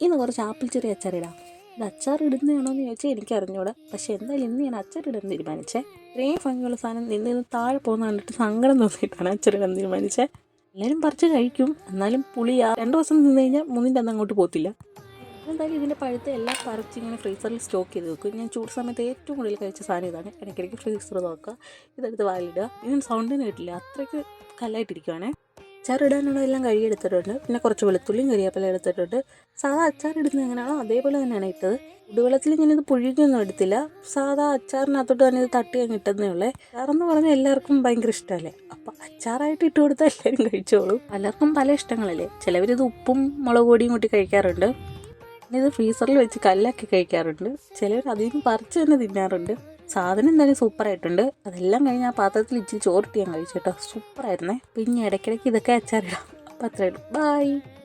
ഇന്ന് കുറച്ച് ആപ്പിൾ ചെറിയ അച്ചാറിടാം. ഇത് അച്ചാർ ഇടുന്നതാണോ എന്ന് ചോദിച്ചാൽ എനിക്ക് അറിഞ്ഞൂടാ പക്ഷെ എന്തായാലും ഇന്ന് ഞാൻ അച്ചാർ ഇടാൻ തീരുമാനിച്ചേ. ഇത്രയും ഭംഗിയുള്ള സാധനം നിന്ന് നിന്ന് താഴെ പോകുന്ന കണ്ടിട്ട് സങ്കടം തോന്നിയിട്ടാണ് അച്ചാറിടാൻ തീരുമാനിച്ചേ. എല്ലാവരും പറിച്ച് കഴിക്കും. എന്നാലും പുളിയാ രണ്ട് ദിവസം നിന്ന് കഴിഞ്ഞാൽ മൂന്നിന്റെ അന്ന് അങ്ങോട്ട് പോകത്തില്ല. എന്തായാലും ഇതിന്റെ പഴുത്ത് എല്ലാം പറിച്ച് ഇങ്ങനെ ഫ്രീസറിൽ സ്റ്റോക്ക് ചെയ്ത് വെക്കും. ഞാൻ ചൂട് സമയത്ത് ഏറ്റവും കൂടുതൽ കഴിച്ച സാധനം ഇതാണ്. ഇടയ്ക്കിടയ്ക്ക് ഫ്രീസർ നോക്കുക ഇതെടുത്ത് വാലിടുക ഇതിന് സൗണ്ടിന് കിട്ടില്ല അത്രയ്ക്ക് കല്ലായിട്ടിരിക്കുവാണേ. അച്ചാർ എല്ലാം കഴുകിയെടുത്തിട്ടുണ്ട്. പിന്നെ കുറച്ച് വെളുത്തുള്ളിയും കരിയാപ്പില എടുത്തിട്ടുണ്ട്. സാധാ അച്ചാർ ഇടുന്നത് എങ്ങനെയാണോ അതേപോലെ തന്നെയാണ് ഇട്ടത്. ചുടുവെള്ളത്തിൽ ഇങ്ങനെ ഇത് പുഴുകിയൊന്നും എടുത്തില്ല. സാധാ അച്ചാറിനകത്തോട്ട് തന്നെ ഇത് തട്ടി അങ്ങ് ഇട്ടതേ ഉള്ളേ. അച്ചാറെന്ന് പറഞ്ഞാൽ എല്ലാവർക്കും ഭയങ്കര ഇഷ്ടമല്ലേ? അപ്പം അച്ചാറായിട്ട് ഇട്ട് കൊടുത്താൽ എല്ലാവരും കഴിച്ചോളും. പലർക്കും പല ഇഷ്ടങ്ങളല്ലേ? ചിലവരിത് ഉപ്പും മുളക് പൊടിയും കൂട്ടി കഴിക്കാറുണ്ട്. ഇത് ഫ്രീസറിൽ വെച്ച് കല്ലാക്കി കഴിക്കാറുണ്ട്. ചിലവർ അതിന് പറിച്ച് തന്നെ തിന്നാറുണ്ട്. സാധനം എന്തായാലും സൂപ്പറായിട്ടുണ്ട്. അതെല്ലാം കഴിഞ്ഞ് ആ പാത്രത്തിൽ ഇച്ചിരി ചോറിട്ട് ഞാൻ കഴിച്ചു കേട്ടോ. സൂപ്പറായിരുന്നേ. പിന്നെ ഇടയ്ക്കിടയ്ക്ക് ഇതൊക്കെ അച്ചാറിടാം. അപ്പം അത്രയുള്ളൂ ബൈ.